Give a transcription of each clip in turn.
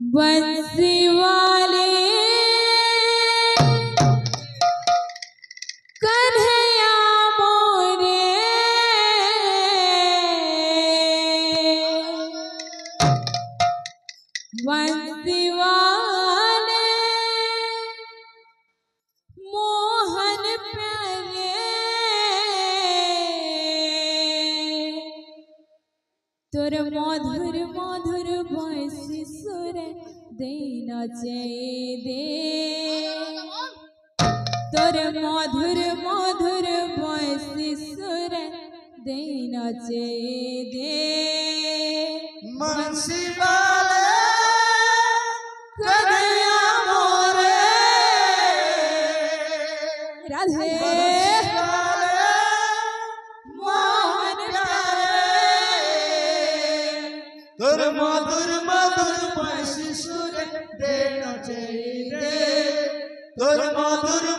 बंसीवाल তোর মধুর মধুর বয়সী সুরে দিন দে তোর মধুর মধুর বয়সী সুরে দিন দে রাধে তোর মধুর মধুর বয়সী সুরে দেন চাইরে তোর মধুর মধুর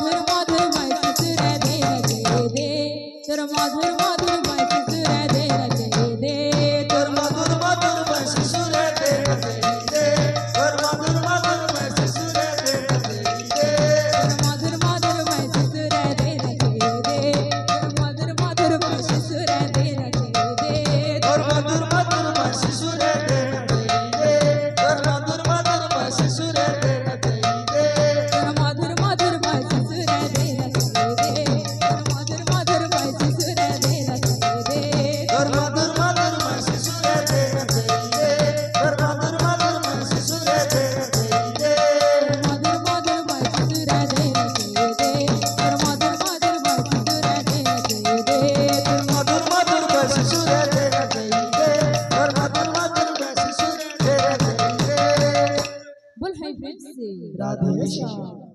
মধুর মধুর মাইকি সুরে দে রে দে তোর মধুর মধুর মাইকি সুরে দে রে দে তোর মধুর মধুর মাইকি সুরে দে রে। Vinci. Radhe Shah.